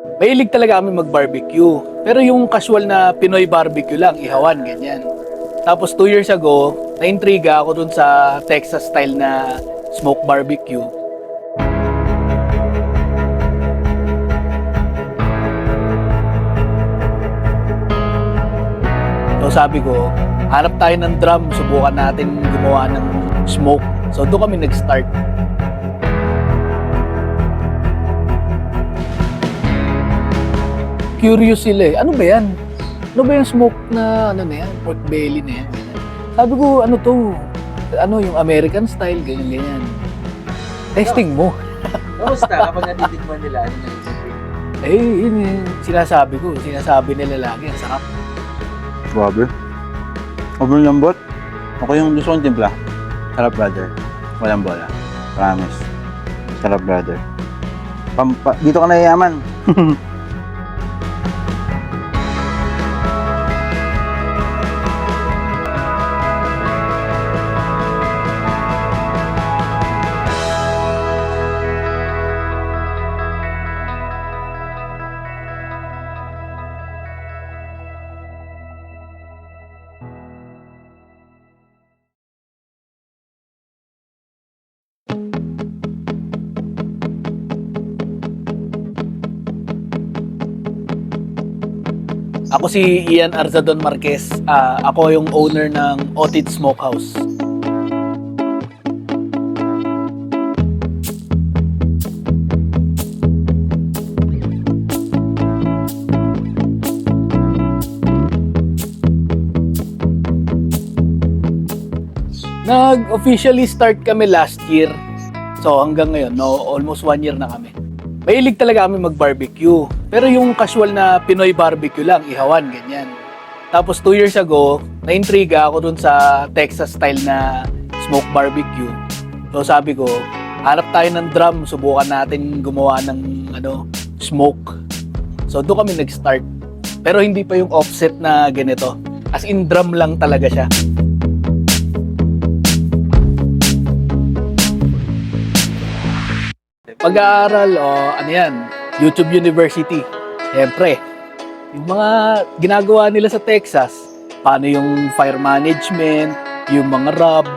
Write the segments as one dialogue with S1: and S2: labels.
S1: Mahilig talaga kami mag-barbecue. Pero yung casual na Pinoy barbecue lang, ihawan, ganyan. Tapos two years ago, na-intriga ako dun sa Texas style na smoke barbecue. So sabi ko, hanap tayo ng drum, subukan natin gumawa ng smoke. So doon kami nag-start. Curious sila eh. Ano ba yan? Ano ba yung smoke na ano na yan? Pork belly na yan? Sabi ko, ano to? Ano yung American style, ganyan, ganyan. Testing mo.
S2: Kamusta kapag natitikman nila? Ano na
S1: Eh, yun yung sinasabi ko. Sinasabi nila lagi, ang sarap.
S3: Grabe. Sobrang lambot. Ako yung gusto kong timpla. Sarap, brother. Walang bola. Promise. Sarap, brother. Pampa dito ka na yayaman.
S1: Ako si Ian Arzadon Marquez. Ah, ako yung owner ng Otid Smokehouse. Nag-officially start kami last year. So hanggang ngayon, no, almost one year na kami. Mahilig talaga kami mag-barbecue. Pero yung casual na Pinoy barbecue lang, ihawan, ganyan. Tapos two years ago, na-intriga ako dun sa Texas style na smoke barbecue. So sabi ko, hanap tayo ng drum, subukan natin gumawa ng ano, smoke. So doon kami nag-start. Pero hindi pa yung offset na ganito. As in drum lang talaga siya. Pag-aaral, o ano yan, YouTube University. Siyempre, yung mga ginagawa nila sa Texas, paano yung fire management, yung mga rub.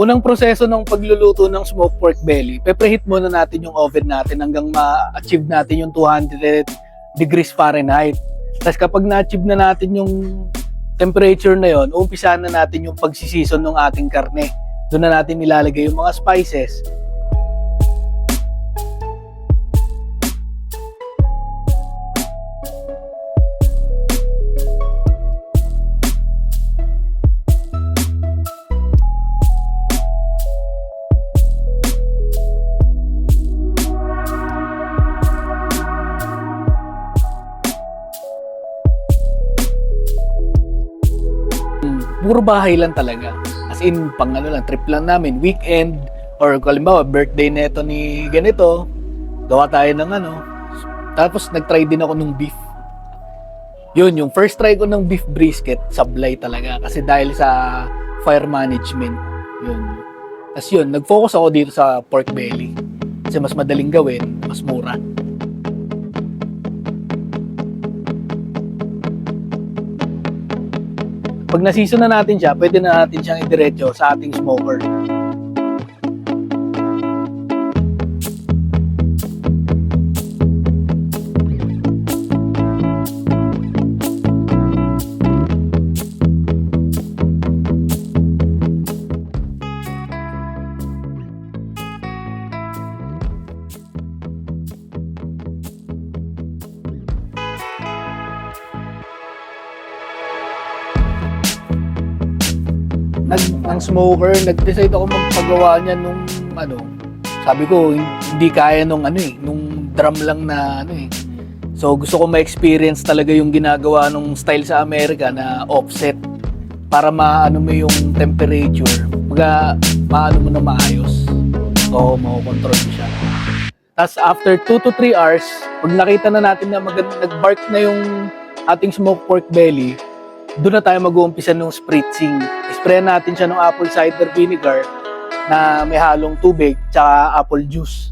S1: Unang proseso ng pagluluto ng smoked pork belly, pepreheat muna natin yung oven natin hanggang ma-achieve natin yung 200 degrees Fahrenheit. Tapos kapag na-achieve na natin yung temperature na yon, umpisa na natin yung pagsisison ng ating karne. Doon na natin ilalagay yung mga spices. Puro bahay lang talaga. As in, pang ano lang, trip lang namin, weekend, or kalimbawa, birthday neto ni ganito, gawa tayo ng ano. Tapos, nag-try din ako ng beef. Yun, yung first try ko ng beef brisket, sablay talaga. Kasi dahil sa fire management, yun. Tapos yun, nag-focus ako dito sa pork belly. Kasi mas madaling gawin, mas mura. Pag na-season na natin siya, pwede na natin siyang idiretso sa ating smoker. Nag ng smoker, nag-decide ako magpagawa niya nung ano, sabi ko hindi kaya nung ano eh, nung drum lang na ano eh. So gusto ko ma-experience talaga yung ginagawa nung style sa Amerika na offset para maano mo yung temperature. Mga maano mo na maayos. So mako-control mo siya. Tapos after 2 to 3 hours, pag nakita na natin na maganda, nag-bark na yung ating smoked pork belly, doon na tayo mag-uumpisa ng spritzing. Sprayan natin siya ng apple cider vinegar na may halong tubig tsaka apple juice.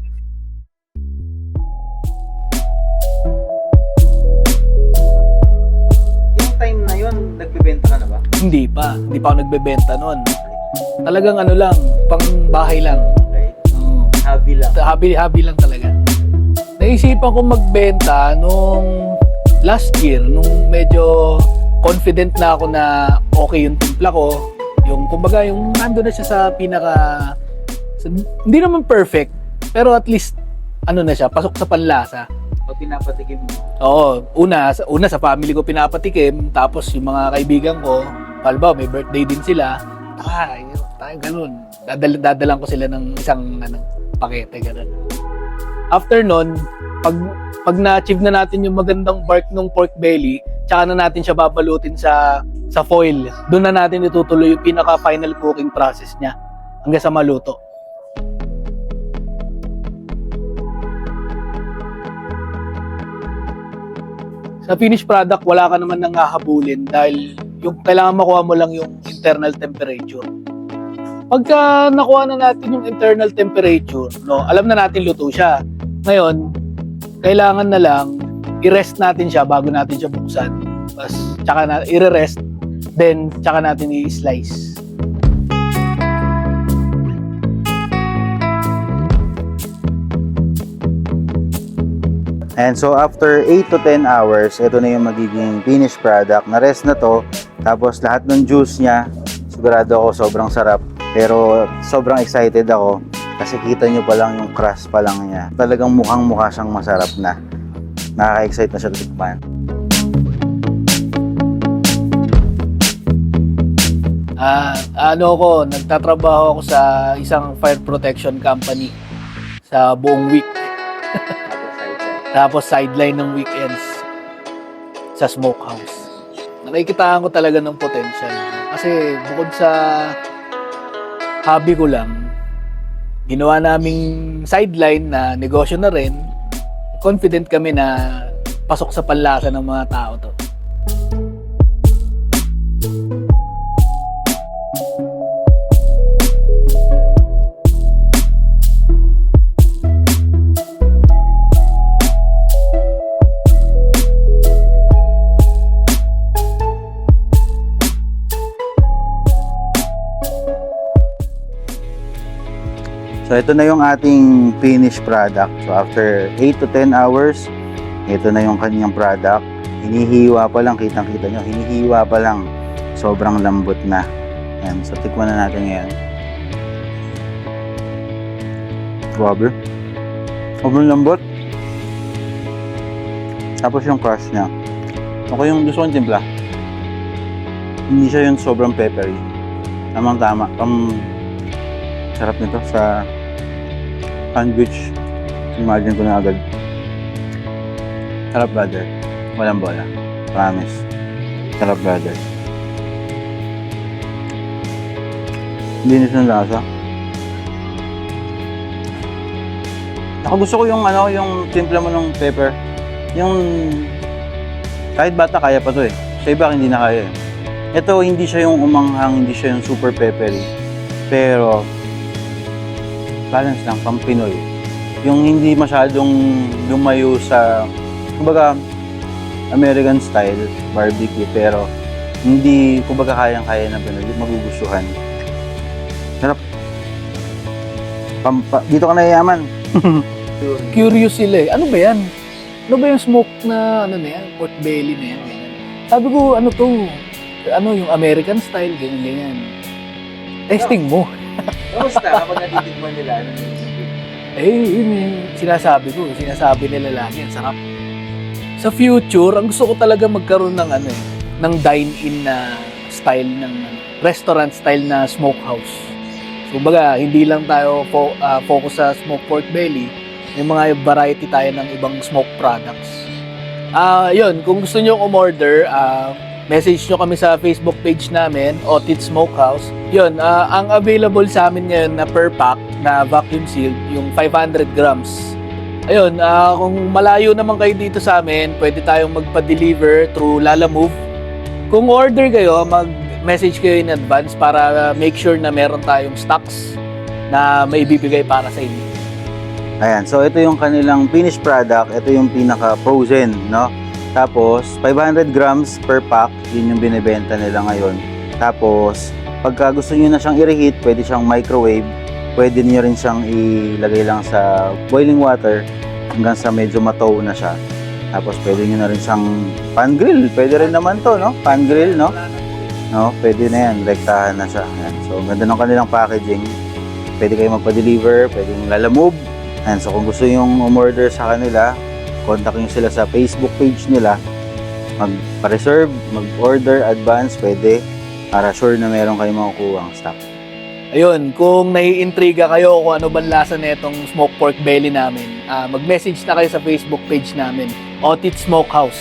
S2: Yung time na yun, nagbebenta ka na ba?
S1: Hindi pa, hindi pa ako nagbebenta noon. Talagang ano lang, pang bahay lang.
S2: Okay.
S1: Oo.
S2: Hobby lang.
S1: Habi-habi lang talaga. Naisipan ko magbenta nung last year, nung medyo confident na ako na okay yung timpla ko. Yung, kumbaga, yung nando na siya sa pinaka... sa- hindi naman perfect, pero at least, ano na siya, pasok sa panlasa.
S2: Pag pinapatikim mo.
S1: Oo, una, sa- una sa family ko pinapatikim, tapos yung mga kaibigan ko, halimbawa may birthday din sila, ay, tayo ganun. Dadal, dadalan ko sila ng isang ano, pakete, ganun. After nun, pag, pag na-achieve na natin yung magandang bark ng pork belly, tsaka na natin siya babalutin sa sa foil. Doon na natin itutuloy yung pinaka-final cooking process niya hanggang sa maluto. Sa finished product, wala ka naman nang hahabulin dahil yung kailangan makuha mo lang yung internal temperature. Pagka nakuha na natin yung internal temperature, no, alam na natin luto siya. Ngayon, kailangan na lang i-rest natin siya bago natin siya buksan. Tapos, tsaka na, i-rest, then, tsaka natin i-slice.
S3: And so after 8 to 10 hours, ito na yung magiging finished product. Na-rest na to. Tapos lahat ng juice niya, sigurado ako sobrang sarap. Pero sobrang excited ako kasi kita nyo pa lang yung crust pa lang niya. Talagang mukhang mukha siyang masarap na. Nakaka-excite na siya tikman.
S1: Ah, ano ko, nagtatrabaho ako sa isang fire protection company sa buong week.
S2: Tapos side
S1: Tapos sideline
S2: side.
S1: ng weekends sa smokehouse. Nakikitaan ko talaga ng potential. Kasi bukod sa hobby ko lang, ginawa naming sideline na negosyo na rin. Confident kami na pasok sa panlasa ng mga tao to.
S3: So ito na yung ating finished product. So after 8 to 10 hours, ito na yung kanyang product. Hinihiwa pa lang, kitang-kita nyo, hinihiwa pa lang. Sobrang lambot na. Yan, so tikman na natin ngayon. Grabe. Sobrang lambot. Tapos yung crust niya. Ako yung gusto kong timpla. Hindi siya yung sobrang peppery. Tamang tama. Pam sarap nito sa sandwich. Imagine ko na agad. Sarap brother. Walang bola. Promise. Sarap brother. Linis ng lasa. Ako gusto ko yung ano, yung timpla mo ng pepper. Yung kahit bata kaya pa to eh. Sa iba hindi na kaya eh. Ito hindi siya yung umanghang, hindi siya yung super peppery. Pero balance lang, pang Pinoy. Yung hindi masyadong lumayo sa, kumbaga, American style barbecue, pero hindi, kumbaga, kayang-kaya na Pinoy, magugustuhan. Sarap. Pampa, dito ka na yaman.
S2: Yun.
S1: curious sila eh. Ano ba yan? Ano ba yung smoke na ano na yan? Pork belly na yan? Sabi ko, ano to? Ano yung American style? Ganyan, ganyan. Testing mo.
S2: Kamusta kapag natitikman nila? Ano?
S1: Eh, yun yung sinasabi ko. Sinasabi nila lagi. Ang sarap. Sa future, ang gusto ko talaga magkaroon ng ano eh, ng dine-in na style ng restaurant style na smokehouse. So, baga, hindi lang tayo fo- ah, focus sa smoked pork belly. May mga variety tayo ng ibang smoke products. Ah, yun, kung gusto niyo umorder, ah, message nyo kami sa Facebook page namin, Otit Smokehouse. Yun, ah, ang available sa amin ngayon na per pack na vacuum sealed, yung 500 grams. Ayun, ah, kung malayo naman kayo dito sa amin, pwede tayong magpa-deliver through Lala Move. Kung order kayo, mag-message kayo in advance para make sure na meron tayong stocks na maibibigay para sa inyo.
S3: Ayan, so ito yung kanilang finished product. Ito yung pinaka-frozen, no? Tapos, 500 grams per pack. Yun yung binibenta nila ngayon. Tapos, pagka gusto nyo na siyang i-reheat, pwede siyang microwave. Pwede nyo rin siyang ilagay lang sa boiling water hanggang sa medyo matow na siya. Tapos, pwede nyo na rin siyang pan grill. Pwede rin naman to, no? Pan grill, no? No, pwede na yan. Rektahan na siya. Ayan. So, ganda ng kanilang packaging. Pwede kayo magpa-deliver, pwedeng lalamove. Ayan, so kung gusto yung umorder sa kanila, contact nyo sila sa Facebook page nila. Magpa-reserve, mag-order, advance, pwede. Para sure na meron kayong makukuha ang stock.
S1: Ayun, kung naiintriga kayo kung ano bang lasa nitong smoked pork belly namin, ah, mag-message na kayo sa Facebook page namin, Otit Smokehouse.